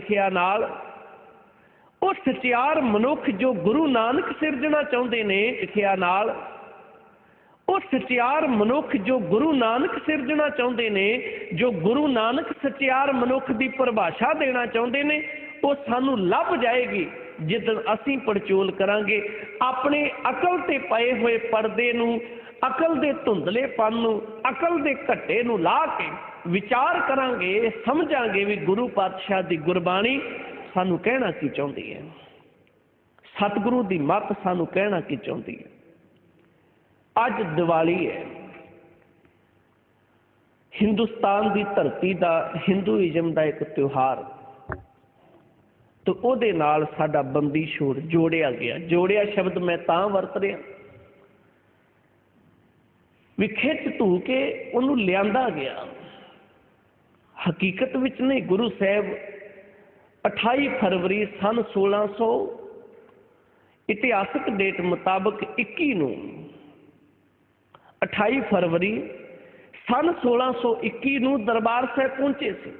ਸਿੱਖਿਆ ਨਾਲ ਉਹ ਸਚਿਆਰ ਮਨੁੱਖ ਜੋ ਗੁਰੂ ਨਾਨਕ ਸਿਰਜਣਾ ਚਾਹੁੰਦੇ ਨੇ ਸਿੱਖਿਆ ਨਾਲ ਉਹ ਸਚਿਆਰ ਮਨੁੱਖ ਜੋ ਗੁਰੂ ਨਾਨਕ ਸਿਰਜਣਾ ਚਾਹੁੰਦੇ ਨੇ, ਜੋ ਗੁਰੂ ਨਾਨਕ ਸਚਿਆਰ ਮਨੁੱਖ ਦੀ ਪਰਿਭਾਸ਼ਾ ਦੇਣਾ ਚਾਹੁੰਦੇ ਨੇ, ਉਹ ਸਾਨੂੰ ਲੱਭ ਜਾਏਗੀ, ਜਿੱਦਣ ਅਸੀਂ ਪੜਚੋਲ ਕਰਾਂਗੇ। ਆਪਣੇ ਅਕਲ ਤੇ ਪਏ ਹੋਏ ਪਰਦੇ ਨੂੰ ਅਕਲ ਦੇ ਧੁੰਦਲੇਪਨ ਨੂੰ, ਅਕਲ ਦੇ ਘੱਟੇ ਨੂੰ ਲਾ ਕੇ ਵਿਚਾਰ ਕਰਾਂਗੇ, ਸਮਝਾਂਗੇ ਵੀ ਗੁਰੂ ਪਾਤਸ਼ਾਹ ਦੀ ਗੁਰਬਾਣੀ ਸਾਨੂੰ ਕਹਿਣਾ ਕੀ ਚਾਹੁੰਦੀ ਹੈ? ਸਤਿਗੁਰੂ ਦੀ ਮੱਤ ਸਾਨੂੰ ਕਹਿਣਾ ਕੀ ਚਾਹੁੰਦੀ ਹੈ? ਅੱਜ ਦੀਵਾਲੀ ਹੈ। ਹਿੰਦੁਸਤਾਨ ਦੀ ਧਰਤੀ ਦਾ, ਹਿੰਦੂਇਜ਼ਮ ਦਾ ਇੱਕ ਤਿਉਹਾਰ। ਤੇ ਉਹਦੇ ਨਾਲ ਸਾਡਾ ਬੰਦੀ ਛੋੜ ਜੋੜਿਆ ਗਿਆ। ਜੋੜਿਆ ਸ਼ਬਦ ਮੈਂ ਤਾਂ ਵਰਤ ਰਿਹਾ। ਵਿਖੇ ਖਿੱਚ ਧੂ ਕੇ ਉਹਨੂੰ ਲਿਆਂਦਾ ਗਿਆ। ਹਕੀਕਤ ਵਿੱਚ ਨਹੀਂ ਗੁਰੂ ਸਾਹਿਬ 28 ਫਰਵਰੀ ਸਨ 1600 ਇਤਿਹਾਸਕ ਡੇਟ ਮੁਤਾਬਕ 21 ਨੂੰ 28 ਫਰਵਰੀ ਸਨ 1621 ਨੂੰ ਦਰਬਾਰ ਸਾਹਿਬ ਪਹੁੰਚੇ ਸੀ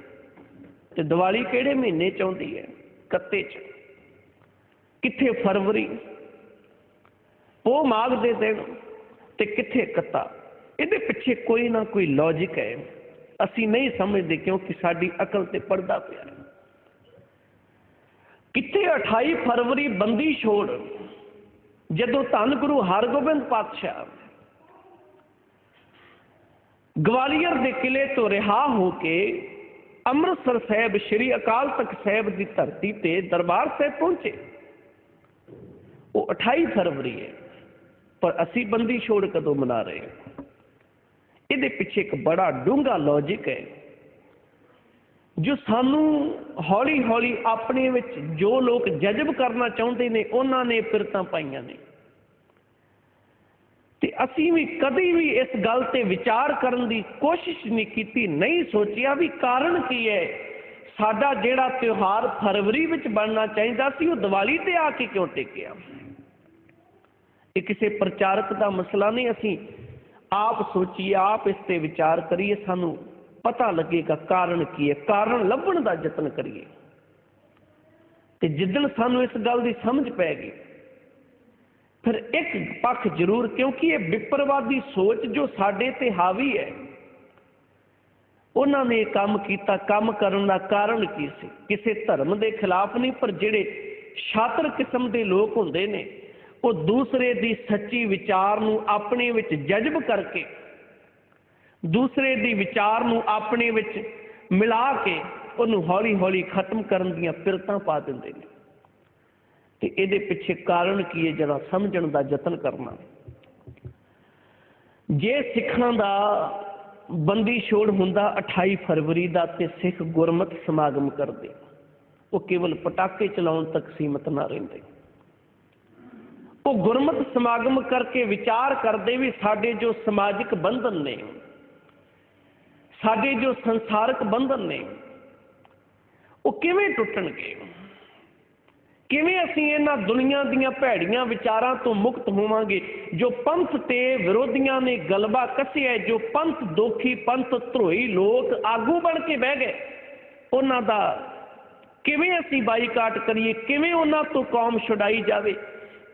ਤੇ ਦੀਵਾਲੀ ਕਿਹੜੇ ਮਹੀਨੇ ਚ ਆਉਂਦੀ ਹੈ? ਕੱਤੇ ਚ। ਕਿੱਥੇ ਫਰਵਰੀ? ਉਹ ਮਾਘ ਦੇ ਦਿਨ ਤੇ ਕਿੱਥੇ ਕੱਤਾ ਇਹਦੇ ਪਿੱਛੇ ਕੋਈ ਨਾ ਕੋਈ ਲੌਜੀਕ ਹੈ। ਅਸੀਂ ਨਹੀਂ ਸਮਝਦੇ ਕਿਉਂਕਿ ਸਾਡੀ ਅਕਲ ਤੇ ਪਰਦਾ ਪਿਆ ਹੈ। ਕਿੱਥੇ 28 ਫਰਵਰੀ ਬੰਦੀ ਛੋੜ, ਜਦੋਂ ਧੰਨ ਗੁਰੂ ਹਰਗੋਬਿੰਦ ਪਾਤਸ਼ਾਹ ਗਵਾਲੀਅਰ ਦੇ ਕਿਲੇ ਤੋਂ ਰਿਹਾ ਹੋ ਕੇ ਅੰਮ੍ਰਿਤਸਰ ਸਾਹਿਬ, ਸ੍ਰੀ ਅਕਾਲ ਤਖਤ ਸਾਹਿਬ ਦੀ ਧਰਤੀ ਤੇ ਦਰਬਾਰ ਸਾਹਿਬ ਪਹੁੰਚੇ। ਉਹ 28 ਫਰਵਰੀ ਹੈ, ਪਰ ਅਸੀਂ ਬੰਦੀ ਛੋੜ ਕਦੋਂ ਮਨਾ ਰਹੇ ਹਾਂ? ਇਹਦੇ ਪਿੱਛੇ ਇੱਕ ਬੜਾ ਡੂੰਘਾ ਲੌਜੀਕ ਹੈ, ਜੋ ਸਾਨੂੰ ਹੌਲੀ ਹੌਲੀ ਆਪਣੇ ਵਿੱਚ ਜੋ ਲੋਕ ਜਜ਼ਬ ਕਰਨਾ ਚਾਹੁੰਦੇ ਨੇ, ਉਹਨਾਂ ਨੇ ਫਿਰਤਾਂ ਪਾਈਆਂ ਨੇ। ਤੇ ਅਸੀਂ ਵੀ ਕਦੀ ਵੀ ਇਸ ਗੱਲ ਤੇ ਵਿਚਾਰ ਕਰਨ ਦੀ ਕੋਸ਼ਿਸ਼ ਨਹੀਂ ਕੀਤੀ, ਨਹੀਂ ਸੋਚਿਆ ਵੀ ਕਾਰਨ ਕੀ ਹੈ। ਸਾਡਾ ਜਿਹੜਾ ਤਿਉਹਾਰ ਫਰਵਰੀ ਵਿੱਚ ਬਣਨਾ ਚਾਹੀਦਾ ਸੀ, ਉਹ ਦੀਵਾਲੀ ਤੇ ਆ ਕੇ ਕਿਉਂ ਟਿਕਿਆ? ਇਹ ਕਿਸੇ ਪ੍ਰਚਾਰਕ ਦਾ ਮਸਲਾ ਨਹੀਂ, ਅਸੀਂ ਆਪ ਸੋਚੀਏ, ਆਪ ਇਸ ਤੇ ਵਿਚਾਰ ਕਰੀਏ, ਸਾਨੂੰ ਪਤਾ ਲੱਗੇਗਾ ਕਾਰਨ ਕੀ ਹੈ। ਕਾਰਨ ਲੱਭਣ ਦਾ ਯਤਨ ਕਰੀਏ। ਤੇ ਜਿੱਦਣ ਸਾਨੂੰ ਇਸ ਗੱਲ ਦੀ ਸਮਝ ਪੈ ਗਈ ਫਿਰ ਇੱਕ ਪੱਖ ਜ਼ਰੂਰ, ਕਿਉਂਕਿ ਇਹ ਵਿਪਰਵਾਦੀ ਸੋਚ ਜੋ ਸਾਡੇ ਤੇ ਹਾਵੀ ਹੈ, ਉਹਨਾਂ ਨੇ ਕੰਮ ਕੀਤਾ, ਕੰਮ ਕਰਨ ਦਾ ਕਾਰਨ ਕੀ ਸੀ? ਕਿਸੇ ਧਰਮ ਦੇ ਖਿਲਾਫ ਨਹੀਂ, ਪਰ ਜਿਹੜੇ ਛਾਤਰ ਕਿਸਮ ਦੇ ਲੋਕ ਹੁੰਦੇ ਨੇ ਉਹ ਦੂਸਰੇ ਦੀ ਸੱਚੀ ਵਿਚਾਰ ਨੂੰ ਆਪਣੇ ਵਿੱਚ ਜਜ਼ਬ ਕਰਕੇ, ਦੂਸਰੇ ਦੀ ਵਿਚਾਰ ਨੂੰ ਆਪਣੇ ਵਿੱਚ ਮਿਲਾ ਕੇ ਉਹਨੂੰ ਹੌਲੀ ਹੌਲੀ ਖਤਮ ਕਰਨ ਦੀਆਂ ਪਿਰਤਾਂ ਪਾ ਦਿੰਦੇ ਨੇ। ਤੇ ਇਹਦੇ ਪਿੱਛੇ ਕਾਰਨ ਕੀ ਹੈ? ਜਰਾ ਸਮਝਣ ਦਾ ਯਤਨ ਕਰਨਾ। ਜੇ ਸਿੱਖਾਂ ਦਾ ਬੰਦੀ ਛੋੜ ਹੁੰਦਾ 28 ਫਰਵਰੀ ਦਾ, ਤੇ ਸਿੱਖ ਗੁਰਮਤ ਸਮਾਗਮ ਕਰਦੇ। ਉਹ ਕੇਵਲ ਪਟਾਕੇ ਚਲਾਉਣ ਤੱਕ ਸੀਮਤ ਨਾ ਰਹਿੰਦੇ। ਉਹ ਗੁਰਮਤ ਸਮਾਗਮ ਕਰਕੇ ਵਿਚਾਰ ਕਰਦੇ ਵੀ ਸਾਡੇ ਜੋ ਸਮਾਜਿਕ ਬੰਧਨ ਨੇ, ਸਾਡੇ ਜੋ ਸੰਸਾਰਕ ਬੰਧਨ ਨੇ, ਉਹ ਕਿਵੇਂ ਟੁੱਟਣਗੇ? ਕਿਵੇਂ ਅਸੀਂ ਇਹਨਾਂ ਦੁਨੀਆ ਦੀਆਂ ਭੈੜੀਆਂ ਵਿਚਾਰਾਂ ਤੋਂ ਮੁਕਤ ਹੋਵਾਂਗੇ? ਜੋ ਪੰਥ ਤੇ ਵਿਰੋਧੀਆਂ ਨੇ ਗਲਬਾ ਕੱਸਿਆ, ਜੋ ਪੰਥ ਦੋਖੀ, ਪੰਥ ਧਰੋਈ ਲੋਕ ਆਗੂ ਬਣ ਕੇ ਬਹਿ ਗਏ, ਉਹਨਾਂ ਦਾ ਕਿਵੇਂ ਅਸੀਂ ਬਾਈਕਾਟ ਕਰੀਏ? ਕਿਵੇਂ ਉਹਨਾਂ ਤੋਂ ਕੌਮ ਛੁਡਾਈ ਜਾਵੇ?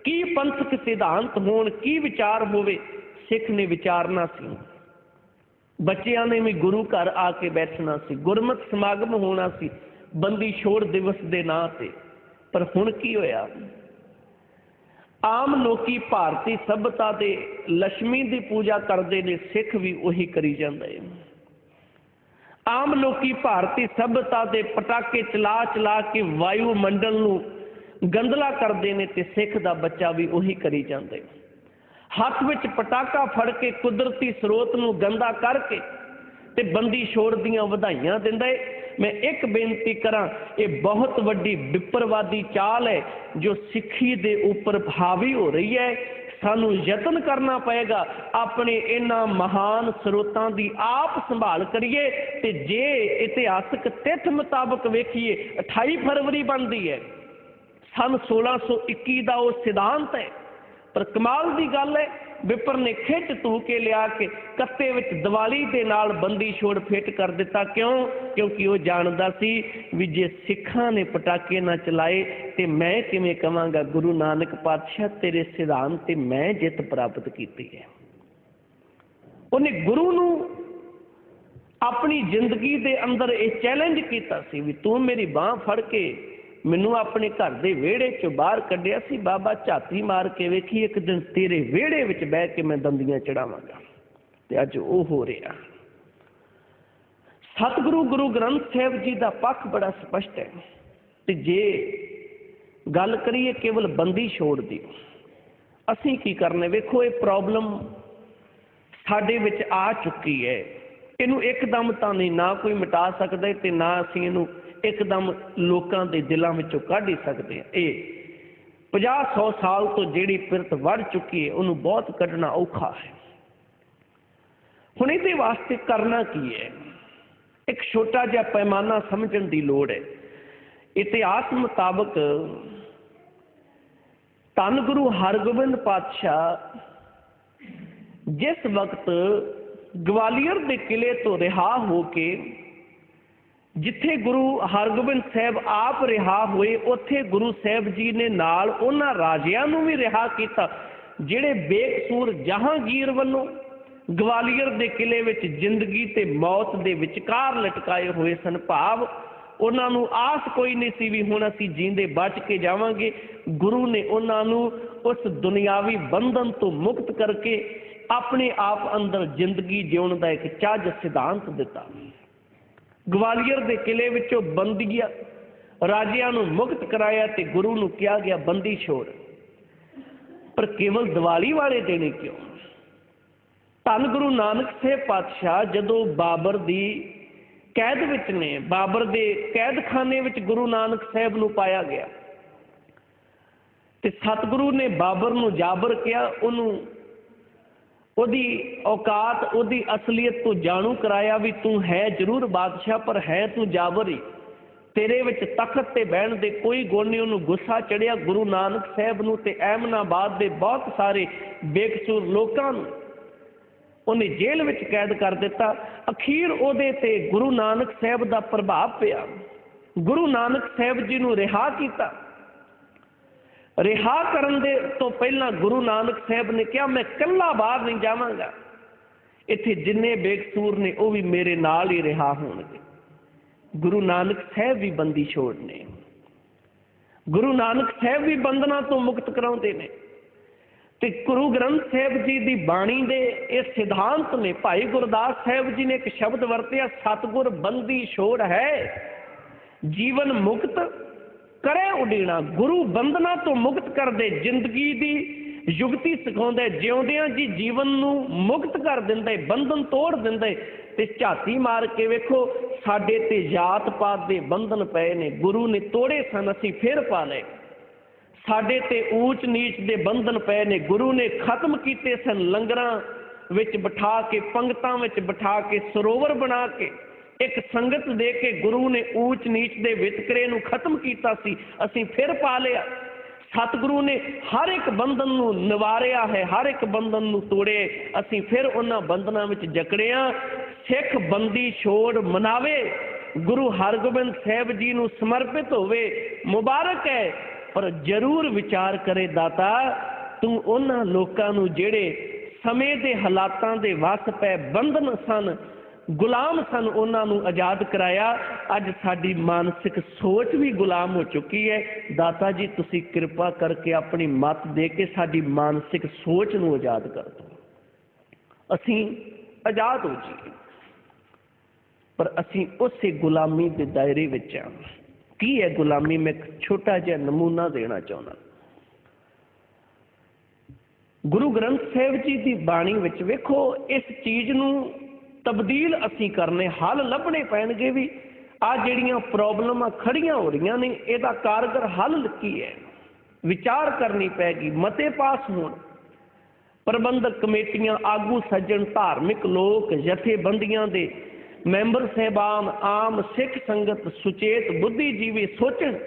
ਕੀ ਪੰਥਕ ਸਿਧਾਂਤ ਹੋਣ, ਕੀ ਵਿਚਾਰ ਹੋਵੇ, ਸਿੱਖ ਨੇ ਵਿਚਾਰਨਾ ਸੀ। ਬੱਚਿਆਂ ਨੇ ਵੀ ਗੁਰੂ ਘਰ ਆ ਕੇ ਬੈਠਣਾ ਸੀ, ਗੁਰਮਤ ਸਮਾਗਮ ਹੋਣਾ ਸੀ, ਬੰਦੀ ਛੋੜ ਦਿਵਸ ਦੇ ਨਾਂ ਤੇ। ਪਰ ਹੁਣ ਕੀ ਹੋਇਆ? ਆਮ ਲੋਕੀ ਭਾਰਤੀ ਸਭਤਾ ਦੇ ਲక్ష్ਮੀ ਦੀ ਪੂਜਾ ਕਰਦੇ ਨੇ, ਸਿੱਖ ਵੀ ਉਹੀ ਕਰੀ ਜਾਂਦੇ ਨੇ। ਆਮ ਲੋਕੀ ਭਾਰਤੀ ਸਭਿਅਤਾ ਦੇ ਪਟਾਕੇ ਚਲਾ ਚਲਾ ਕੇ ਵਾਯੂ ਮੰਡਲ ਨੂੰ ਗੰਦਲਾ ਕਰਦੇ ਨੇ ਤੇ ਸਿੱਖ ਦਾ ਬੱਚਾ ਵੀ ਉਹੀ ਕਰੀ ਜਾਂਦੇ ਹੱਥ ਵਿੱਚ ਪਟਾਕਾ ਫੜ ਕੇ ਕੁਦਰਤੀ ਸਰੋਤ ਨੂੰ ਗੰਦਾ ਕਰਕੇ ਤੇ ਬੰਦੀ ਛੋੜ ਦੀਆਂ ਵਧਾਈਆਂ ਦਿੰਦਾ ਏ ਮੈਂ ਇੱਕ ਬੇਨਤੀ ਕਰਾਂ, ਇਹ ਬਹੁਤ ਵੱਡੀ ਵਿਪਰਵਾਦੀ ਚਾਲ ਹੈ ਜੋ ਸਿੱਖੀ ਦੇ ਉੱਪਰ ਹਾਵੀ ਹੋ ਰਹੀ ਹੈ। ਸਾਨੂੰ ਯਤਨ ਕਰਨਾ ਪਏਗਾ, ਆਪਣੇ ਇਹਨਾਂ ਮਹਾਨ ਸਰੋਤਾਂ ਦੀ ਆਪ ਸੰਭਾਲ ਕਰੀਏ ਤੇ ਜੇ ਇਤਿਹਾਸਕ ਤਿਥ ਮੁਤਾਬਕ ਵੇਖੀਏ 28 ਫਰਵਰੀ ਬਣਦੀ ਹੈ। ਸਨ 1621 ਦਾ ਉਹ ਸਿਧਾਂਤ ਹੈ। ਪਰ ਕਮਾਲ ਦੀ ਗੱਲ ਹੈ, ਵਿਪਰ ਨੇ ਖਿੱਚ ਧੂ ਕੇ ਲਿਆ ਕੇ ਕੱਤੇ ਵਿੱਚ ਦੀਵਾਲੀ ਦੇ ਨਾਲ ਬੰਦੀ ਛੋੜ ਫਿੱਟ ਕਰ ਦਿੱਤਾ। ਕਿਉਂ? ਕਿਉਂਕਿ ਉਹ ਜਾਣਦਾ ਸੀ ਵੀ ਜੇ ਸਿੱਖਾਂ ਨੇ ਪਟਾਕੇ ਨਾ ਚਲਾਏ ਤੇ ਮੈਂ ਕਿਵੇਂ ਕਵਾਂਗਾ, ਗੁਰੂ ਨਾਨਕ ਪਾਤਸ਼ਾਹ ਤੇਰੇ ਸਿਧਾਂਤ ਤੇ ਮੈਂ ਜਿੱਤ ਪ੍ਰਾਪਤ ਕੀਤੀ ਹੈ। ਉਹਨੇ ਗੁਰੂ ਨੂੰ ਆਪਣੀ ਜ਼ਿੰਦਗੀ ਦੇ ਅੰਦਰ ਇਹ ਚੈਲੰਜ ਕੀਤਾ ਸੀ ਵੀ ਤੂੰ ਮੇਰੀ ਬਾਹ ਫੜ ਕੇ ਮੈਨੂੰ ਆਪਣੇ ਘਰ ਦੇ ਵਿਹੜੇ ਚੋਂ ਬਾਹਰ ਕੱਢਿਆ ਸੀ। ਬਾਬਾ ਝਾਤੀ ਮਾਰ ਕੇ ਵੇਖੀ, ਇੱਕ ਦਿਨ ਤੇਰੇ ਵਿਹੜੇ ਵਿੱਚ ਬਹਿ ਕੇ ਮੈਂ ਦੰਦੀਆਂ ਚੜਾਵਾਂਗਾ। ਤੇ ਅੱਜ ਉਹ ਹੋ ਰਿਹਾ। ਸਤਿਗੁਰੂ ਗੁਰੂ ਗ੍ਰੰਥ ਸਾਹਿਬ ਜੀ ਦਾ ਪੱਖ ਬੜਾ ਸਪਸ਼ਟ ਹੈ। ਤੇ ਜੇ ਗੱਲ ਕਰੀਏ ਕੇਵਲ ਬੰਦੀ ਛੋੜ ਦੀ, ਅਸੀਂ ਕੀ ਕਰਨੇ ਵੇਖੋ, ਇਹ ਪ੍ਰੋਬਲਮ ਸਾਡੇ ਵਿੱਚ ਆ ਚੁੱਕੀ ਹੈ। ਇਹਨੂੰ ਇੱਕਦਮ ਤਾਂ ਨਹੀਂ, ਨਾ ਕੋਈ ਮਿਟਾ ਸਕਦਾ ਤੇ ਨਾ ਅਸੀਂ ਇਹਨੂੰ ਇੱਕਦਮ ਲੋਕਾਂ ਦੇ ਦਿਲਾਂ ਵਿੱਚੋਂ ਕੱਢ ਹੀ ਸਕਦੇ ਆ। ਇਹ 50 100 ਸਾਲ ਤੋਂ ਜਿਹੜੀ ਪਿਰਤ ਵੜ ਚੁੱਕੀ ਹੈ, ਉਹਨੂੰ ਬਹੁਤ ਕੱਢਣਾ ਔਖਾ ਹੈ। ਹੁਣ ਇਹਦੇ ਵਾਸਤੇ ਕਰਨਾ ਕੀ ਹੈ? ਇੱਕ ਛੋਟਾ ਜਿਹਾ ਪੈਮਾਨਾ ਸਮਝਣ ਦੀ ਲੋੜ ਹੈ। ਇਤਿਹਾਸ ਮੁਤਾਬਕ ਧੰਨ ਗੁਰੂ ਹਰਗੋਬਿੰਦ ਪਾਤਸ਼ਾਹ ਜਿਸ ਵਕਤ ਗਵਾਲੀਅਰ ਦੇ ਕਿਲੇ ਤੋਂ ਰਿਹਾ ਹੋ ਕੇ ਜਿੱਥੇ ਗੁਰੂ ਹਰਗੋਬਿੰਦ ਸਾਹਿਬ ਆਪ ਰਿਹਾ ਹੋਏ, ਉੱਥੇ ਗੁਰੂ ਸਾਹਿਬ ਜੀ ਨੇ ਨਾਲ ਉਹਨਾਂ ਰਾਜਿਆਂ ਨੂੰ ਵੀ ਰਿਹਾ ਕੀਤਾ, ਜਿਹੜੇ ਬੇਕਸੂਰ ਜਹਾਂਗੀਰ ਵੱਲੋਂ ਗਵਾਲੀਅਰ ਦੇ ਕਿਲੇ ਵਿੱਚ ਜ਼ਿੰਦਗੀ ਤੇ ਮੌਤ ਦੇ ਵਿਚਕਾਰ ਲਟਕਾਏ ਹੋਏ ਸਨ। ਭਾਵ ਉਹਨਾਂ ਨੂੰ ਆਸ ਕੋਈ ਨਹੀਂ ਸੀ ਵੀ ਹੁਣ ਅਸੀਂ ਜੀਂਦੇ ਬਚ ਕੇ ਜਾਵਾਂਗੇ। ਗੁਰੂ ਨੇ ਉਹਨਾਂ ਨੂੰ ਉਸ ਦੁਨਿਆਵੀ ਬੰਧਨ ਤੋਂ ਮੁਕਤ ਕਰਕੇ ਆਪਣੇ ਆਪ ਅੰਦਰ ਜ਼ਿੰਦਗੀ ਜਿਉਣ ਦਾ ਇੱਕ ਚੱਜ ਸਿਧਾਂਤ ਦਿੱਤਾ। ਗਵਾਲੀਅਰ ਦੇ ਕਿਲੇ ਵਿੱਚੋਂ ਬੰਦੀਆਂ ਰਾਜਿਆਂ ਨੂੰ ਮੁਕਤ ਕਰਾਇਆ ਤੇ ਗੁਰੂ ਨੂੰ ਕਿਹਾ ਗਿਆ, ਬੰਦੀ ਛੋੜ। ਪਰ ਕੇਵਲ ਦੀਵਾਲੀ ਵਾਲੇ ਦਿਨ ਹੀ ਕਿਉਂ? ਧੰਨ ਗੁਰੂ ਨਾਨਕ ਸਾਹਿਬ ਪਾਤਸ਼ਾਹ ਜਦੋਂ ਬਾਬਰ ਦੀ ਕੈਦ ਵਿੱਚ ਨੇ, ਬਾਬਰ ਦੇ ਕੈਦਖਾਨੇ ਵਿੱਚ ਗੁਰੂ ਨਾਨਕ ਸਾਹਿਬ ਨੂੰ ਪਾਇਆ ਗਿਆ ਤੇ ਸਤਿਗੁਰੂ ਨੇ ਬਾਬਰ ਨੂੰ ਜਾਬਰ ਕਿਹਾ, ਉਹਨੂੰ ਉਹਦੀ ਔਕਾਤ, ਉਹਦੀ ਅਸਲੀਅਤ ਤੋਂ ਜਾਣੂ ਕਰਾਇਆ ਵੀ ਤੂੰ ਹੈ ਜ਼ਰੂਰ ਬਾਦਸ਼ਾਹ, ਪਰ ਹੈ ਤੂੰ ਜਾਬਰ। ਹੀ ਤੇਰੇ ਵਿੱਚ ਤਖਤ ਤੇ ਬਹਿਣ ਦੇ ਕੋਈ ਗੁਣ ਨਹੀਂ। ਉਹਨੂੰ ਗੁੱਸਾ ਚੜਿਆ ਗੁਰੂ ਨਾਨਕ ਸਾਹਿਬ ਨੂੰ ਤੇ ਐਮਨਾਬਾਦ ਦੇ ਬਹੁਤ ਸਾਰੇ ਬੇਕਸੂਰ ਲੋਕਾਂ ਨੂੰ। ਉਹਨੇ ਜੇਲ੍ਹ ਵਿੱਚ ਕੈਦ ਕਰ ਦਿੱਤਾ। ਅਖੀਰ ਉਹਦੇ ਤੇ ਗੁਰੂ ਨਾਨਕ ਸਾਹਿਬ ਦਾ ਪ੍ਰਭਾਵ ਪਿਆ। ਗੁਰੂ ਨਾਨਕ ਸਾਹਿਬ ਜੀ ਨੂੰ ਰਿਹਾ ਕੀਤਾ। ਰਿਹਾ ਕਰਨ ਦੇ ਤੋਂ ਪਹਿਲਾਂ ਗੁਰੂ ਨਾਨਕ ਸਾਹਿਬ ਨੇ ਕਿਹਾ, ਮੈਂ ਇਕੱਲਾ ਬਾਹਰ ਨਹੀਂ ਜਾਵਾਂਗਾ। ਇੱਥੇ ਜਿੰਨੇ ਬੇਕਸੂਰ ਨੇ, ਉਹ ਵੀ ਮੇਰੇ ਨਾਲ ਹੀ ਰਿਹਾ ਹੋਣਗੇ। ਗੁਰੂ ਨਾਨਕ ਸਾਹਿਬ ਵੀ ਬੰਦੀ ਛੋੜ ਨੇ। ਗੁਰੂ ਨਾਨਕ ਸਾਹਿਬ ਵੀ ਬੰਧਨਾਂ ਤੋਂ ਮੁਕਤ ਕਰਾਉਂਦੇ ਨੇ। ਤੇ ਗੁਰੂ ਗ੍ਰੰਥ ਸਾਹਿਬ ਜੀ ਦੀ ਬਾਣੀ ਦੇ ਇਹ ਸਿਧਾਂਤ ਨੇ, ਭਾਈ ਗੁਰਦਾਸ ਸਾਹਿਬ ਜੀ ਨੇ ਇੱਕ ਸ਼ਬਦ ਵਰਤਿਆ, ਸਤਗੁਰ ਬੰਦੀ ਛੋੜ ਹੈ, ਜੀਵਨ ਮੁਕਤ ਕਰੇ ਉਡੀਣਾ। ਗੁਰੂ ਬੰਧਨਾਂ ਤੋਂ ਮੁਕਤ ਕਰਦੇ ਜ਼ਿੰਦਗੀ ਦੀ ਯੁਗਤੀ ਸਿਖਾਉਂਦੇ, ਜਿਉਂਦਿਆਂ ਜੀ ਜੀਵਨ ਨੂੰ ਮੁਕਤ ਕਰ ਦਿੰਦੇ, ਬੰਧਨ ਤੋੜ ਦਿੰਦੇ ਤੇ ਝਾਤੀ ਮਾਰ ਕੇ ਵੇਖੋ, ਸਾਡੇ ਤੇ ਜਾਤ ਪਾਤ ਦੇ ਬੰਧਨ ਪਏ ਨੇ। ਗੁਰੂ ਨੇ ਤੋੜੇ ਸਨ, ਅਸੀਂ ਫੇਰ ਪਾ ਲਏ। ਸਾਡੇ ਤੇ ਊਚ ਨੀਚ ਦੇ ਬੰਧਨ ਪਏ ਨੇ। ਗੁਰੂ ਨੇ ਖਤਮ ਕੀਤੇ ਸਨ ਲੰਗਰਾਂ ਵਿੱਚ ਬਿਠਾ ਕੇ, ਪੰਗਤਾਂ ਵਿੱਚ ਬਿਠਾ ਕੇ, ਸਰੋਵਰ ਬਣਾ ਕੇ। ਇੱਕ ਸੰਗਤ ਦੇ ਕੇ ਗੁਰੂ ਨੇ ਊਚ ਨੀਚ ਦੇ ਵਿਤਕਰੇ ਨੂੰ ਖਤਮ ਕੀਤਾ ਸੀ, ਅਸੀਂ ਫਿਰ ਪਾ ਲਿਆ। ਸਤਿਗੁਰੂ ਨੇ ਹਰ ਇੱਕ ਬੰਧਨ ਨੂੰ ਨਿਵਾਰਿਆ ਹੈ, ਹਰ ਇੱਕ ਬੰਧਨ ਨੂੰ ਤੋੜੇ। ਅਸੀਂ ਫਿਰ ਉਹਨਾਂ ਬੰਧਨਾਂ ਵਿੱਚ ਜਕੜਿਆ ਸਿੱਖ ਬੰਦੀ ਛੋੜ ਮਨਾਵੇ। ਗੁਰੂ ਹਰਗੋਬਿੰਦ ਸਾਹਿਬ ਜੀ ਨੂੰ ਸਮਰਪਿਤ ਹੋਵੇ। ਮੁਬਾਰਕ ਹੈ, ਪਰ ਜ਼ਰੂਰ ਵਿਚਾਰ ਕਰੇ ਦਾਤਾ, ਤੂੰ ਉਹਨਾਂ ਲੋਕਾਂ ਨੂੰ ਜਿਹੜੇ ਸਮੇਂ ਦੇ ਹਾਲਾਤਾਂ ਦੇ ਵਸ ਪੈ ਬੰਧਨ ਸਨ ਗੁਲਾਮ ਸਨ, ਉਹਨਾਂ ਨੂੰ ਆਜ਼ਾਦ ਕਰਾਇਆ। ਅੱਜ ਸਾਡੀ ਮਾਨਸਿਕ ਸੋਚ ਵੀ ਗੁਲਾਮ ਹੋ ਚੁੱਕੀ ਹੈ। ਦਾਤਾ ਜੀ, ਤੁਸੀਂ ਕਿਰਪਾ ਕਰਕੇ ਆਪਣੀ ਮਤ ਦੇ ਕੇ ਸਾਡੀ ਮਾਨਸਿਕ ਸੋਚ ਨੂੰ ਆਜ਼ਾਦ ਕਰ ਦਿਓ। ਅਸੀਂ ਆਜ਼ਾਦ ਹੋ ਜੀ ਪਰ ਅਸੀਂ ਉਸੇ ਗੁਲਾਮੀ ਦੇ ਦਾਇਰੇ ਵਿੱਚ ਆ ਕੀ ਹੈ ਗੁਲਾਮੀ? ਮੈਂ ਇੱਕ ਛੋਟਾ ਜਿਹਾ ਨਮੂਨਾ ਦੇਣਾ ਚਾਹੁੰਦਾ। ਗੁਰੂ ਗ੍ਰੰਥ ਸਾਹਿਬ ਜੀ ਦੀ ਬਾਣੀ ਵਿੱਚ ਵੇਖੋ, ਇਸ ਚੀਜ਼ ਨੂੰ ਤਬਦੀਲ ਅਸੀਂ ਕਰਨੇ, ਹੱਲ ਲੱਭਣੇ ਪੈਣਗੇ ਵੀ। ਆ ਜਿਹੜੀਆਂ ਪ੍ਰੋਬਲਮਾਂ ਖੜੀਆਂ ਹੋ ਰਹੀਆਂ ਨੇ, ਇਹਦਾ ਕਾਰਗਰ ਹੱਲ ਕੀ ਹੈ? ਵਿਚਾਰ ਕਰਨੀ ਪੈਗੀ ਮਤੇ ਪਾਸ ਹੋਣ। ਪ੍ਰਬੰਧਕ ਕਮੇਟੀਆਂ, ਆਗੂ ਸੱਜਣ, ਧਾਰਮਿਕ ਲੋਕ, ਜਥੇਬੰਦੀਆਂ ਦੇ ਮੈਂਬਰ ਸਹਿਬਾਨ, ਆਮ ਸਿੱਖ ਸੰਗਤ, ਸੁਚੇਤ ਬੁੱਧੀਜੀਵੀ ਸੋਚਣ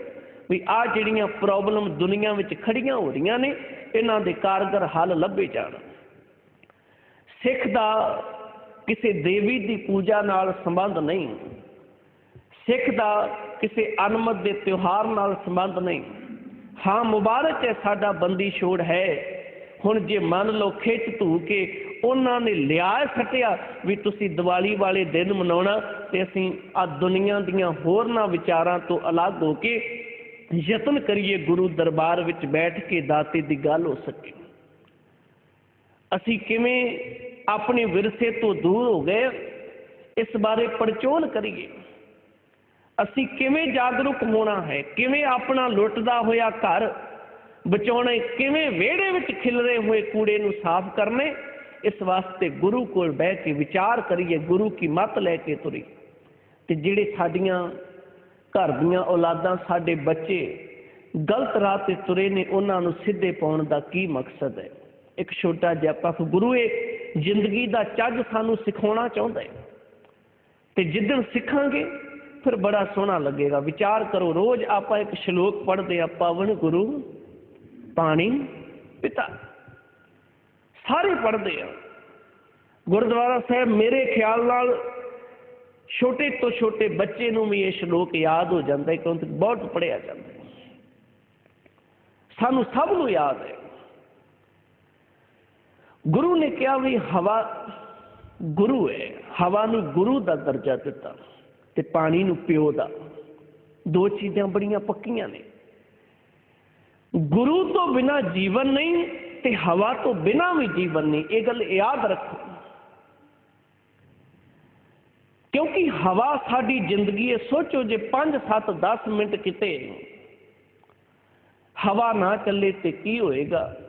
ਵੀ ਆ ਜਿਹੜੀਆਂ ਪ੍ਰੋਬਲਮ ਦੁਨੀਆ ਵਿੱਚ ਖੜੀਆਂ ਹੋ ਰਹੀਆਂ ਨੇ, ਇਹਨਾਂ ਦੇ ਕਾਰਗਰ ਹੱਲ ਲੱਭੇ ਜਾਣ। ਸਿੱਖ ਦਾ ਕਿਸੇ ਦੇਵੀ ਦੀ ਪੂਜਾ ਨਾਲ ਸੰਬੰਧ ਨਹੀਂ। ਸਿੱਖ ਦਾ ਕਿਸੇ ਅਨਮਤ ਦੇ ਤਿਉਹਾਰ ਨਾਲ ਸੰਬੰਧ ਨਹੀਂ। ਹਾਂ, ਮੁਬਾਰਕ ਹੈ ਸਾਡਾ ਬੰਦੀ ਛੋੜ ਹੈ। ਹੁਣ ਜੇ ਮੰਨ ਲਓ ਖਿੱਚ ਧੂ ਕੇ ਉਹਨਾਂ ਨੇ ਲਿਆ ਸਟਿਆ ਵੀ ਤੁਸੀਂ ਦੀਵਾਲੀ ਵਾਲੇ ਦਿਨ ਮਨਾਉਣਾ ਤੇ ਅਸੀਂ ਆ ਦੁਨੀਆ ਦੀਆਂ ਹੋਰਨਾਂ ਵਿਚਾਰਾਂ ਤੋਂ ਅਲੱਗ ਹੋ ਕੇ ਯਤਨ ਕਰੀਏ ਗੁਰੂ ਦਰਬਾਰ ਵਿੱਚ ਬੈਠ ਕੇ ਦਾਤੇ ਦੀ ਗੱਲ ਹੋ ਸਕੇ। ਅਸੀਂ ਕਿਵੇਂ ਆਪਣੇ ਵਿਰਸੇ ਤੋਂ ਦੂਰ ਹੋ ਗਏ ਇਸ ਬਾਰੇ ਪੜਚੋਲ ਕਰੀਏ ਅਸੀਂ ਕਿਵੇਂ ਜਾਗਰੂਕ ਹੋਣਾ ਹੈ ਕਿਵੇਂ ਆਪਣਾ ਲੁੱਟਦਾ ਹੋਇਆ ਘਰ ਬਚਾਉਣੇ ਕਿਵੇਂ ਵਿਹੜੇ ਵਿੱਚ ਖਿਲਰੇ ਹੋਏ ਕੂੜੇ ਨੂੰ ਸਾਫ਼ ਕਰਨੇ ਇਸ ਵਾਸਤੇ ਗੁਰੂ ਕੋਲ ਬਹਿ ਕੇ ਵਿਚਾਰ ਕਰੀਏ ਗੁਰੂ ਕੀ ਮੱਤ ਲੈ ਕੇ ਤੁਰੀ ਤੇ ਜਿਹੜੇ ਸਾਡੀਆਂ ਘਰ ਦੀਆਂ ਔਲਾਦਾਂ ਸਾਡੇ ਬੱਚੇ ਗਲਤ ਰਾਹ ਤੇ ਤੁਰੇ ਨੇ ਉਹਨਾਂ ਨੂੰ ਸਿੱਧੇ ਪਾਉਣ ਦਾ ਕੀ ਮਕਸਦ ਹੈ ਇੱਕ ਛੋਟਾ ਜਿਹਾ ਪਫ ਗੁਰੂ ਇਹ ਜ਼ਿੰਦਗੀ ਦਾ ਚੱਜ ਸਾਨੂੰ ਸਿਖਾਉਣਾ ਚਾਹੁੰਦਾ ਹੈ। ਤੇ ਜਿੱਦਣ ਸਿੱਖਾਂਗੇ, ਫਿਰ ਬੜਾ ਸੋਹਣਾ ਲੱਗੇਗਾ। ਵਿਚਾਰ ਕਰੋ, ਰੋਜ਼ ਆਪਾਂ ਇੱਕ ਸ਼ਲੋਕ ਪੜ੍ਹਦੇ ਆ ਪਵਨ ਗੁਰੂ, ਪਾਣੀ, ਪਿਤਾ। ਸਾਰੇ ਪੜ੍ਹਦੇ ਆ। ਗੁਰਦੁਆਰਾ ਸਾਹਿਬ ਮੇਰੇ ਖਿਆਲ ਨਾਲ ਛੋਟੇ ਤੋਂ ਛੋਟੇ ਬੱਚੇ ਨੂੰ ਵੀ ਇਹ ਸ਼ਲੋਕ ਯਾਦ ਹੋ ਜਾਂਦਾ ਹੈ, ਕਿਉਂਕਿ ਬਹੁਤ ਪੜਿਆ ਜਾਂਦਾ ਹੈ। ਸਾਨੂੰ ਸਭ ਨੂੰ ਯਾਦ ਹੈ। ਗੁਰੂ ਨੇ ਕਿਹਾ ਵੀ ਹਵਾ ਗੁਰੂ ਹੈ। ਹਵਾ ਨੂੰ ਗੁਰੂ ਦਾ ਦਰਜਾ ਦਿੱਤਾ ਤੇ ਪਾਣੀ ਨੂੰ ਪਿਓ ਦਾ। ਦੋ ਚੀਜ਼ਾਂ ਬੜੀਆਂ ਪੱਕੀਆਂ ਨੇ। ਗੁਰੂ ਤੋਂ ਬਿਨਾ ਜੀਵਨ ਨਹੀਂ ਤੇ ਹਵਾ ਤੋਂ ਬਿਨਾ ਵੀ ਜੀਵਨ ਨਹੀਂ। ਇਹ ਗੱਲ ਯਾਦ ਰੱਖੋ। ਕਿਉਂਕਿ ਹਵਾ ਸਾਡੀ ਜ਼ਿੰਦਗੀ ਹੈ, ਸੋਚੋ ਜੇ 5 7 10 ਮਿੰਟ ਕਿਤੇ ਹਵਾ ਨਾ ਚੱਲੇ ਤੇ ਕੀ ਹੋਏਗਾ?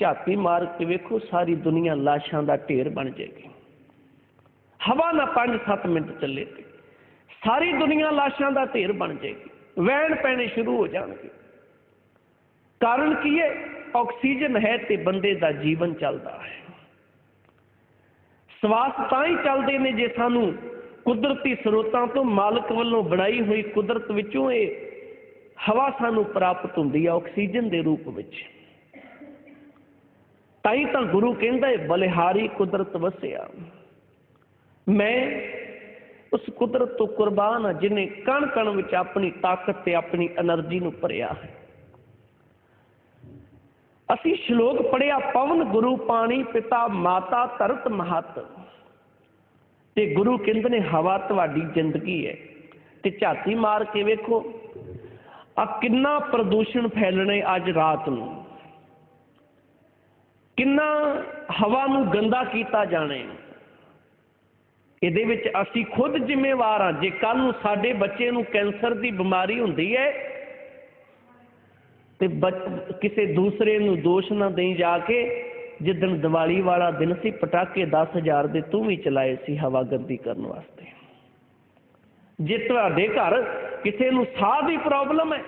ਝਾਤੀ ਮਾਰ ਕੇ ਵੇਖੋ, ਸਾਰੀ ਦੁਨੀਆ ਲਾਸ਼ਾਂ ਦਾ ਢੇਰ ਬਣ ਜਾਏਗੀ। ਹਵਾ ਨਾ 5 7 ਮਿੰਟ ਚੱਲੇ ਤੇ, ਸਾਰੀ ਦੁਨੀਆ ਲਾਸ਼ਾਂ ਦਾ ਢੇਰ ਬਣ ਜਾਏਗੀ। ਵਹਿਣ ਪੈਣੇ ਸ਼ੁਰੂ ਹੋ ਜਾਣਗੇ। ਕਾਰਨ ਕੀ ਹੈ? ਆਕਸੀਜਨ ਹੈ ਤੇ ਬੰਦੇ ਦਾ ਜੀਵਨ ਚੱਲਦਾ ਹੈ। ਸਵਾਸ ਤਾਂ ਹੀ ਚੱਲਦੇ ਨੇ ਜੇ ਸਾਨੂੰ ਕੁਦਰਤੀ ਸਰੋਤਾਂ ਤੋਂ ਮਾਲਕ ਵੱਲੋਂ ਬਣਾਈ ਹੋਈ ਕੁਦਰਤ ਵਿੱਚੋਂ ਇਹ ਹਵਾ ਸਾਨੂੰ ਪ੍ਰਾਪਤ ਹੁੰਦੀ ਹੈ ਆਕਸੀਜਨ ਦੇ ਰੂਪ ਵਿੱਚ। ਤਾਂ ਹੀ ਤਾਂ ਗੁਰੂ ਕਹਿੰਦਾ ਹੈ ਬਲਿਹਾਰੀ ਕੁਦਰਤ ਵਸਿਆ। ਮੈਂ ਉਸ ਕੁਦਰਤ ਤੋਂ ਕੁਰਬਾਨ ਹਾਂ, ਜਿਨੇ ਕਣ ਕਣ ਵਿੱਚ ਆਪਣੀ ਤਾਕਤ ਤੇ ਆਪਣੀ એનર્ਜੀ ਨੂੰ ਭਰਿਆ ਹੈ। ਅਸੀਂ ਸ਼ਲੋਕ ਪੜਿਆ ਪਵਨ ਗੁਰੂ ਪਾਣੀ, ਪਿਤਾ ਮਾਤਾ ਤਰਤ ਮਹਤ। ਤੇ ਗੁਰੂ ਕਹਿੰਦੇ ਨੇ, ਹਵਾ ਤੁਹਾਡੀ ਜ਼ਿੰਦਗੀ ਹੈ ਤੇ ਝਾਤੀ ਮਾਰ ਕੇ ਵੇਖੋ ਆ ਕਿੰਨਾ ਪ੍ਰਦੂਸ਼ਣ ਫੈਲਣਾ ਅੱਜ ਰਾਤ ਨੂੰ। ਕਿੰਨਾ ਹਵਾ ਨੂੰ ਗੰਦਾ ਕੀਤਾ ਜਾਣੇ। ਇਹਦੇ ਵਿੱਚ ਅਸੀਂ ਖੁਦ ਜ਼ਿੰਮੇਵਾਰ ਹਾਂ। ਜੇ ਕੱਲ ਨੂੰ ਸਾਡੇ ਬੱਚੇ ਨੂੰ ਕੈਂਸਰ ਦੀ ਬਿਮਾਰੀ ਹੁੰਦੀ ਹੈ, ਤੇ ਕਿਸੇ ਦੂਸਰੇ ਨੂੰ ਦੋਸ਼ ਨਾ ਦੇਈ ਜਾ ਕੇ ਜਿੱਦਣ ਦੀਵਾਲੀ ਵਾਲਾ ਦਿਨ ਸੀ, ਪਟਾਕੇ 10000 ਦੇ ਤੂੰ ਵੀ ਚਲਾਏ ਸੀ ਹਵਾ ਗੰਦੀ ਕਰਨ ਵਾਸਤੇ। ਜੇ ਤੁਹਾਡੇ ਘਰ ਕਿਸੇ ਨੂੰ ਸਾਹ ਦੀ ਪ੍ਰੋਬਲਮ ਹੈ,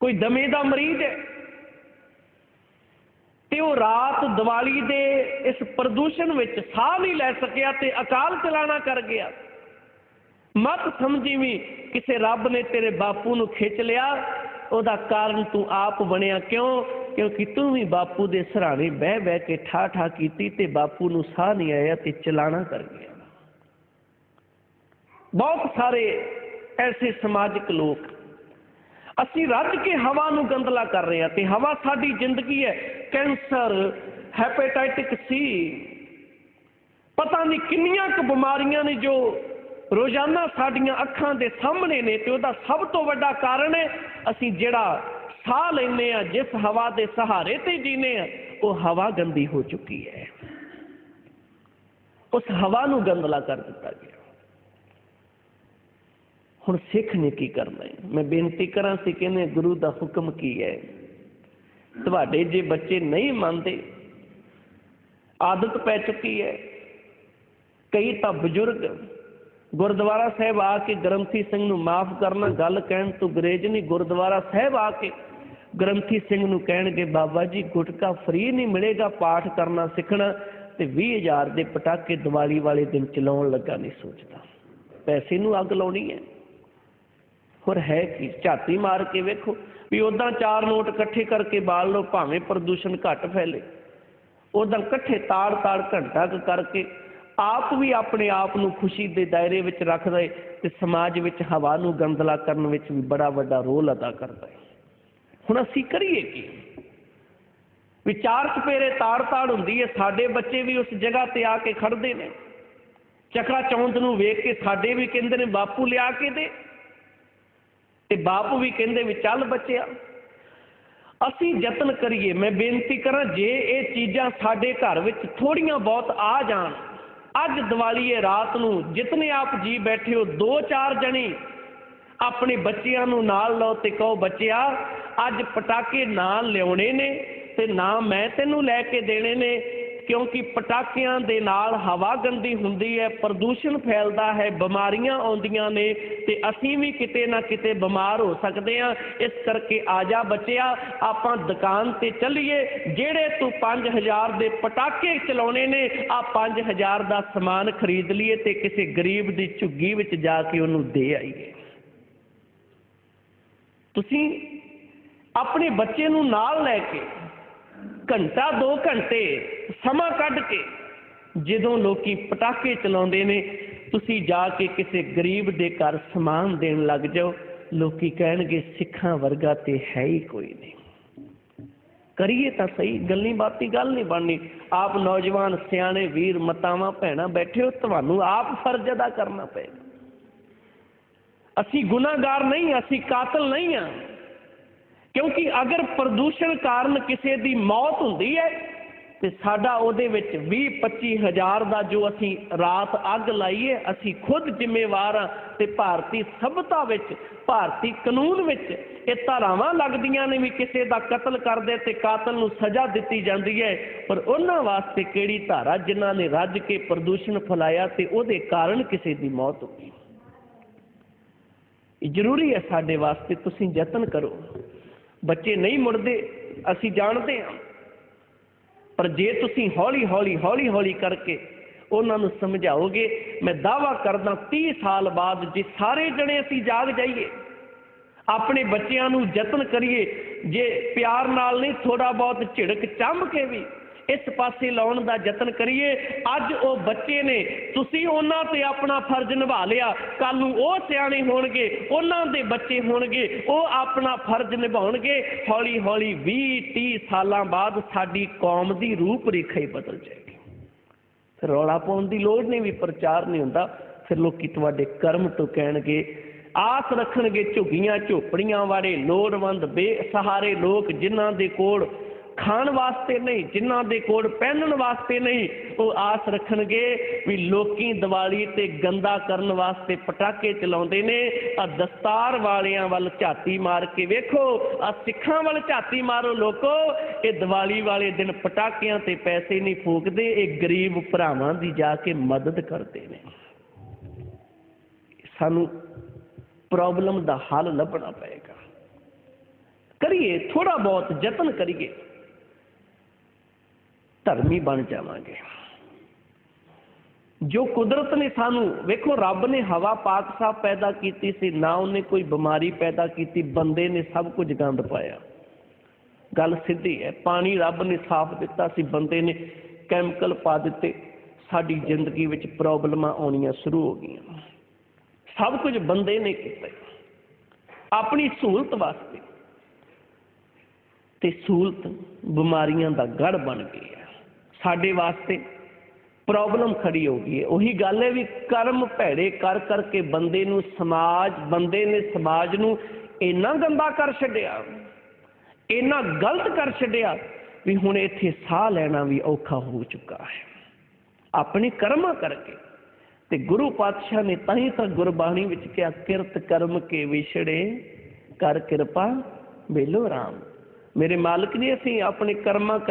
ਕੋਈ ਦਮੇ ਦਾ ਮਰੀਜ਼ ਹੈ ਤੇ ਉਹ ਰਾਤ ਦੀਵਾਲੀ ਦੇ ਇਸ ਪ੍ਰਦੂਸ਼ਣ ਵਿੱਚ ਸਾਹ ਨਹੀਂ ਲੈ ਸਕਿਆ ਤੇ ਅਕਾਲ ਚਲਾਣਾ ਕਰ ਗਿਆ। ਮਤ ਸਮਝੀ ਵੀ ਕਿਸੇ ਰੱਬ ਨੇ ਤੇਰੇ ਬਾਪੂ ਨੂੰ ਖਿੱਚ ਲਿਆ, ਉਹਦਾ ਕਾਰਨ ਤੂੰ ਆਪ ਬਣਿਆ ਕਿਉਂ? ਕਿਉਂਕਿ ਤੂੰ ਵੀ ਬਾਪੂ ਦੇ ਸਰਾਣੇ ਬਹਿ ਬਹਿ ਕੇ ਠਾ ਠਾ ਕੀਤੀ ਤੇ ਬਾਪੂ ਨੂੰ ਸਾਹ ਨਹੀਂ ਆਇਆ ਤੇ ਚਲਾਣਾ ਕਰ ਗਿਆ। ਬਹੁਤ ਸਾਰੇ ਐਸੇ ਸਮਾਜਿਕ ਲੋਕ ਅਸੀਂ ਰੱਜ ਕੇ ਹਵਾ ਨੂੰ ਗੰਦਲਾ ਕਰ ਰਹੇ ਹਾਂ ਤੇ ਹਵਾ ਸਾਡੀ ਜ਼ਿੰਦਗੀ ਹੈ ਕੈਂਸਰ ਹੈਪੇਟਾਈਟਿਕ ਸੀ ਪਤਾ ਨਹੀਂ ਕਿੰਨੀਆਂ ਕੁ ਬਿਮਾਰੀਆਂ ਨੇ ਜੋ ਰੋਜ਼ਾਨਾ ਸਾਡੀਆਂ ਅੱਖਾਂ ਦੇ ਸਾਹਮਣੇ ਨੇ ਤੇ ਉਹਦਾ ਸਭ ਤੋਂ ਵੱਡਾ ਕਾਰਨ ਹੈ ਅਸੀਂ ਜਿਹੜਾ ਸਾਹ ਲੈਂਦੇ ਆ ਜਿਸ ਹਵਾ ਦੇ ਸਹਾਰੇ ਤੇ ਜੀਨੇ ਆ ਉਹ ਹਵਾ ਗੰਦੀ ਹੋ ਚੁੱਕੀ ਹੈ ਉਸ ਹਵਾ ਨੂੰ ਗੰਦਲਾ ਕਰ ਦਿੱਤਾ ਗਿਆ ਹੁਣ ਸਿੱਖ ਨੇ ਕੀ ਕਰਨਾ ਹੈ? ਮੈਂ ਬੇਨਤੀ ਕਰਾਂ ਸੀ ਕਹਿੰਦੇ ਗੁਰੂ ਦਾ ਹੁਕਮ ਕੀ ਹੈ? ਤੁਹਾਡੇ ਜੇ ਬੱਚੇ ਨਹੀਂ ਮੰਨਦੇ, ਆਦਤ ਪੈ ਚੁੱਕੀ ਹੈ। ਕਈ ਤਾਂ ਬਜ਼ੁਰਗ ਗੁਰਦੁਆਰਾ ਸਾਹਿਬ ਆ ਕੇ ਗ੍ਰੰਥੀ ਸਿੰਘ ਨੂੰ ਮਾਫ ਕਰਨਾ, ਗੱਲ ਕਹਿਣ ਤੋਂ ਗਰੇਜ ਨਹੀਂ, ਗੁਰਦੁਆਰਾ ਸਾਹਿਬ ਆ ਕੇ ਗ੍ਰੰਥੀ ਸਿੰਘ ਨੂੰ ਕਹਿਣਗੇ, ਬਾਬਾ ਜੀ, ਗੁਟਕਾ ਫ੍ਰੀ ਨਹੀਂ ਮਿਲੇਗਾ, ਪਾਠ ਕਰਨਾ, ਸਿੱਖਣਾ, ਤੇ 20000 ਦੇ ਪਟਾਕੇ ਦੀਵਾਲੀ ਵਾਲੇ ਦਿਨ ਚਲਾਉਣ ਲੱਗਾ, ਨਹੀਂ ਸੋਚਦਾ। ਪੈਸੇ ਨੂੰ ਅੱਗ ਲਾਉਣੀ ਹੈ। ਹੋਰ ਹੈ ਕੀ? ਝਾਤੀ ਮਾਰ ਕੇ ਵੇਖੋ ਵੀ ਉਦਾਂ ਚਾਰ ਨੋਟ ਇਕੱਠੇ ਕਰਕੇ ਬਾਲ ਲਓ ਭਾਵੇਂ ਪ੍ਰਦੂਸ਼ਣ ਘੱਟ ਫੈਲੇ ਉਦਾਂ ਇਕੱਠੇ ਤਾੜ ਤਾੜ ਘੰਟਾ ਕੁ ਕਰਕੇ ਆਪ ਵੀ ਆਪਣੇ ਆਪ ਨੂੰ ਖੁਸ਼ੀ ਦੇ ਦਾਇਰੇ ਵਿੱਚ ਰੱਖਦਾ ਹੈ ਤੇ ਸਮਾਜ ਵਿੱਚ ਹਵਾ ਨੂੰ ਗੰਦਲਾ ਕਰਨ ਵਿੱਚ ਵੀ ਬੜਾ ਵੱਡਾ ਰੋਲ ਅਦਾ ਕਰਦਾ ਹੈ ਹੁਣ ਅਸੀਂ ਕਰੀਏ ਕੀ? ਵਿਚਾਰ ਚਪੇਰੇ ਤਾੜ ਤਾੜ ਹੁੰਦੀ ਹੈ ਸਾਡੇ ਬੱਚੇ ਵੀ ਉਸ ਜਗ੍ਹਾ ਤੇ ਆ ਕੇ ਖੜਦੇ ਨੇ। ਚਕਰਾ ਚੌਂਦ ਨੂੰ ਵੇਖ ਕੇ ਸਾਡੇ ਵੀ ਕਹਿੰਦੇ ਨੇ, ਬਾਪੂ ਲਿਆ ਕੇ ਦੇ। ਤੇ ਬਾਪੂ ਵੀ ਕਹਿੰਦੇ ਵੀ ਚੱਲ ਬੱਚਿਆ, ਅਸੀਂ ਯਤਨ ਕਰੀਏ, ਮੈਂ ਬੇਨਤੀ ਕਰਾਂ ਜੇ ਇਹ ਚੀਜ਼ਾਂ ਸਾਡੇ ਘਰ ਵਿੱਚ ਥੋੜੀਆਂ ਬਹੁਤ ਆ ਜਾਣ, ਅੱਜ ਦੀਵਾਲੀ ਹੈ ਰਾਤ ਨੂੰ ਜਿਤਨੇ ਆਪ ਜੀ ਬੈਠੇ ਹੋ, ਦੋ ਚਾਰ ਜਣੇ ਆਪਣੇ ਬੱਚਿਆਂ ਨੂੰ ਨਾਲ ਲਓ ਤੇ ਕਹੋ, ਬੱਚਿਆ, ਅੱਜ ਪਟਾਕੇ ਨਾ ਲਿਆਉਣੇ ਨੇ ਤੇ ਨਾ ਮੈਂ ਤੈਨੂੰ ਲੈ ਕੇ ਦੇਣੇ ਨੇ ਕਿਉਂਕਿ ਪਟਾਕਿਆਂ ਦੇ ਨਾਲ ਹਵਾ ਗੰਦੀ ਹੁੰਦੀ ਹੈ, ਪ੍ਰਦੂਸ਼ਣ ਫੈਲਦਾ ਹੈ, ਬਿਮਾਰੀਆਂ ਆਉਂਦੀਆਂ ਨੇ ਤੇ ਅਸੀਂ ਵੀ ਕਿਤੇ ਨਾ ਕਿਤੇ ਬਿਮਾਰ ਹੋ ਸਕਦੇ ਹਾਂ। ਇਸ ਕਰਕੇ ਆ ਜਾ ਬੱਚਿਆ, ਆਪਾਂ ਦੁਕਾਨ ਤੇ ਚੱਲੀਏ, ਜਿਹੜੇ ਤੂੰ 5000 ਦੇ ਪਟਾਕੇ ਚਲਾਉਣੇ ਨੇ ਆ 5000 ਦਾ ਸਮਾਨ ਖਰੀਦ ਲਈਏ ਤੇ ਕਿਸੇ ਗਰੀਬ ਦੀ ਝੁੱਗੀ ਵਿੱਚ ਜਾ ਕੇ ਉਹਨੂੰ ਦੇ ਆਈਏ। ਤੁਸੀਂ ਆਪਣੇ ਬੱਚੇ ਨੂੰ ਨਾਲ ਲੈ ਕੇ ਘੰਟਾ 2 ਘੰਟੇ ਸਮਾਂ ਕੱਢ ਕੇ ਜਦੋਂ ਲੋਕੀ ਪਟਾਕੇ ਚਲਾਉਂਦੇ ਨੇ, ਤੁਸੀਂ ਜਾ ਕੇ ਕਿਸੇ ਗਰੀਬ ਦੇ ਘਰ ਸਮਾਨ ਦੇਣ ਲੱਗ ਜਾਓ, ਲੋਕੀ ਕਹਿਣਗੇ, ਸਿੱਖਾਂ ਵਰਗਾ ਤੇ ਹੈ ਹੀ ਕੋਈ ਨਹੀਂ। ਕਰੀਏ ਤਾਂ ਸਹੀ, ਗੱਲੀ ਬਾਤੀ, ਗੱਲ ਨਹੀਂ ਬਣਨੀ। ਆਪ ਨੌਜਵਾਨ, ਸਿਆਣੇ, ਵੀਰ, ਮਤਾਵਾਂ, ਭੈਣਾਂ ਬੈਠੇ ਹੋ, ਤੁਹਾਨੂੰ ਆਪ ਫਰਜ਼ ਅਦਾ ਕਰਨਾ ਪਏਗਾ। ਅਸੀਂ ਗੁਨਾਹਗਾਰ ਨਹੀਂ, ਅਸੀਂ ਕਾਤਲ ਨਹੀਂ ਆ। ਕਿਉਂਕਿ ਅਗਰ ਪ੍ਰਦੂਸ਼ਣ ਕਾਰਨ ਕਿਸੇ ਦੀ ਮੌਤ ਹੁੰਦੀ ਹੈ, ਤੇ ਸਾਡਾ ਉਹਦੇ ਵਿੱਚ 20 25 ਹਜ਼ਾਰ ਦਾ ਜੋ ਅਸੀਂ ਰਾਤ ਅੱਗ ਲਾਈਏ, ਅਸੀਂ ਖੁਦ ਜ਼ਿੰਮੇਵਾਰ ਆ ਤੇ ਭਾਰਤੀ ਸਭਤਾ ਵਿੱਚ, ਭਾਰਤੀ ਕਾਨੂੰਨ ਵਿੱਚ ਇਹ ਧਾਰਾਵਾਂ ਲੱਗਦੀਆਂ ਨੇ ਵੀ ਕਿਸੇ ਦਾ ਕਤਲ ਕਰਦੇ ਤੇ ਕਾਤਲ ਨੂੰ ਸਜ਼ਾ ਦਿੱਤੀ ਜਾਂਦੀ ਹੈ। ਪਰ ਉਹਨਾਂ ਵਾਸਤੇ ਕਿਹੜੀ ਧਾਰਾ ਜਿਨ੍ਹਾਂ ਨੇ ਰੱਜ ਕੇ ਪ੍ਰਦੂਸ਼ਣ ਫੈਲਾਇਆ ਤੇ ਉਹਦੇ ਕਾਰਨ ਕਿਸੇ ਦੀ ਮੌਤ ਹੋਈ? ਇਹ ਜ਼ਰੂਰੀ ਹੈ ਸਾਡੇ ਵਾਸਤੇ ਤੁਸੀਂ ਯਤਨ ਕਰੋ। ਬੱਚੇ ਨਹੀਂ ਮੁੜਦੇ, ਅਸੀਂ ਜਾਣਦੇ ਹਾਂ। ਪਰ ਜੇ ਤੁਸੀਂ ਹੌਲੀ ਹੌਲੀ ਹੌਲੀ ਹੌਲੀ ਕਰਕੇ ਉਹਨਾਂ ਨੂੰ ਸਮਝਾਓਗੇ, ਮੈਂ ਦਾਵਾ ਕਰਦਾ 30 ਸਾਲ ਬਾਅਦ ਜੇ ਸਾਰੇ ਜਣੇ ਅਸੀਂ ਜਾਗ ਜਾਈਏ, ਆਪਣੇ ਬੱਚਿਆਂ ਨੂੰ ਯਤਨ ਕਰੀਏ, ਜੇ ਪਿਆਰ ਨਾਲ ਨਹੀਂ ਥੋੜਾ ਬਹੁਤ ਝਿੜਕ ਚੰਮ ਕੇ ਵੀ ਇਸ ਪਾਸੇ ਲਾਉਣ ਦਾ ਯਤਨ ਕਰੀਏ। ਅੱਜ ਉਹ ਬੱਚੇ ਨੇ, ਤੁਸੀਂ ਉਹਨਾਂ ਤੇ ਆਪਣਾ ਫਰਜ਼ ਨਿਭਾ ਲਿਆ। ਕੱਲ ਨੂੰ ਉਹ ਸਿਆਣੇ ਹੋਣਗੇ, ਉਹਨਾਂ ਦੇ ਬੱਚੇ ਹੋਣਗੇ, ਉਹ ਆਪਣਾ ਫਰਜ਼ ਨਿਭਾਉਣਗੇ। ਹੌਲੀ ਹੌਲੀ 20 30 ਸਾਲਾਂ ਬਾਅਦ ਸਾਡੀ ਕੌਮ ਦੀ ਰੂਪ ਰੇਖਾ ਹੀ ਬਦਲ ਜਾਏਗੀ। ਫਿਰ ਰੌਲਾ ਪਾਉਣ ਦੀ ਲੋੜ ਨਹੀਂ, ਵੀ ਪ੍ਰਚਾਰ ਨਹੀਂ ਹੁੰਦਾ। ਫਿਰ ਲੋਕੀ ਤੁਹਾਡੇ ਕਰਮ ਤੋਂ ਕਹਿਣਗੇ, ਆਸ ਰੱਖਣਗੇ, ਝੁੱਗੀਆਂ, ਝੋਪੜੀਆਂ ਵਾਲੇ, ਲੋੜਵੰਦ, ਬੇਸਹਾਰੇ ਲੋਕ ਜਿਨ੍ਹਾਂ ਦੇ ਕੋਲ ਖਾਣ ਵਾਸਤੇ ਨਹੀਂ, ਜਿਨ੍ਹਾਂ ਦੇ ਕੋਲ ਪਹਿਨਣ ਵਾਸਤੇ ਨਹੀਂ, ਉਹ ਆਸ ਰੱਖਣਗੇ ਵੀ ਲੋਕੀ ਦੀਵਾਲੀ ਤੇ ਗੰਦਾ ਕਰਨ ਵਾਸਤੇ ਪਟਾਕੇ ਚਲਾਉਂਦੇ ਨੇ। ਆ ਦਸਤਾਰ ਵਾਲਿਆਂ ਵੱਲ ਝਾਤੀ ਮਾਰ ਕੇ ਵੇਖੋ ਆ ਸਿੱਖਾਂ ਵੱਲ ਝਾਤੀ ਮਾਰੋ ਲੋਕੋ। ਇਹ ਦੀਵਾਲੀ ਵਾਲੇ ਦਿਨ ਪਟਾਕਿਆਂ ਤੇ ਪੈਸੇ ਨਹੀਂ ਫੂਕਦੇ, ਇਹ ਗਰੀਬ ਭਰਾਵਾਂ ਦੀ ਜਾ ਕੇ ਮਦਦ ਕਰਦੇ ਨੇ। ਸਾਨੂੰ ਪ੍ਰੋਬਲਮ ਦਾ ਹੱਲ ਲੱਭਣਾ ਪਏਗਾ। ਕਰੀਏ ਥੋੜਾ ਬਹੁਤ ਯਤਨ ਕਰੀਏ। ਧਰਮੀ ਬਣ ਜਾਵਾਂਗੇ। ਜੋ ਕੁਦਰਤ ਨੇ ਸਾਨੂੰ, ਵੇਖੋ, ਰੱਬ ਨੇ ਹਵਾ ਪਾਕ ਸਾਫ਼ ਪੈਦਾ ਕੀਤੀ ਸੀ, ਨਾ ਉਹਨੇ ਕੋਈ ਬਿਮਾਰੀ ਪੈਦਾ ਕੀਤੀ, ਬੰਦੇ ਨੇ ਸਭ ਕੁਝ ਗੰਦ ਪਾਇਆ। ਗੱਲ ਸਿੱਧੀ ਹੈ, ਪਾਣੀ ਰੱਬ ਨੇ ਸਾਫ਼ ਦਿੱਤਾ ਸੀ, ਬੰਦੇ ਨੇ ਕੈਮੀਕਲ ਪਾ ਦਿੱਤੇ, ਸਾਡੀ ਜ਼ਿੰਦਗੀ ਵਿੱਚ ਪ੍ਰੋਬਲਮਾਂ ਆਉਣੀਆਂ ਸ਼ੁਰੂ ਹੋ ਗਈਆਂ। ਸਭ ਕੁਝ ਬੰਦੇ ਨੇ ਕੀਤਾ। ਆਪਣੀ ਸਹੂਲਤ ਵਾਸਤੇ। ਤੇ ਸਹੂਲਤ ਬਿਮਾਰੀਆਂ ਦਾ ਗੜ ਬਣ ਗਈ। ਸਾਡੇ ਵਾਸਤੇ ਪ੍ਰੋਬਲਮ ਖੜੀ ਹੋ ਗਈ ਹੈ। ਉਹੀ ਗੱਲ ਹੈ ਵੀ ਕਰਮ ਭੈੜੇ ਕਰ ਕਰਕੇ ਬੰਦੇ ਨੂੰ ਸਮਾਜ, ਬੰਦੇ ਨੇ ਸਮਾਜ ਨੂੰ ਇੰਨਾ ਗੰਦਾ ਕਰ ਛੱਡਿਆ, ਇੰਨਾ ਗਲਤ ਕਰ ਛੱਡਿਆ ਵੀ ਹੁਣ ਇੱਥੇ ਸਾਹ ਲੈਣਾ ਵੀ ਔਖਾ ਹੋ ਚੁੱਕਾ ਹੈ। ਆਪਣੇ ਕਰਮਾਂ ਕਰਕੇ ਤੇ ਗੁਰੂ ਪਾਤਸ਼ਾਹ ਨੇ ਤਾਂ ਹੀ ਤਾਂ ਗੁਰਬਾਣੀ ਵਿੱਚ ਕਿਹਾ, ਕਿਰਤ ਕਰਮ ਕੇ ਵਿਛੜੇ ਕਰ ਕਿਰਪਾ ਮੇਲੋ ਰਾਮ। ਮੇਰੇ ਮਾਲਕ ਜੀ, ਅਸੀਂ ਆਪਣੇ ਕਰਮਾਂ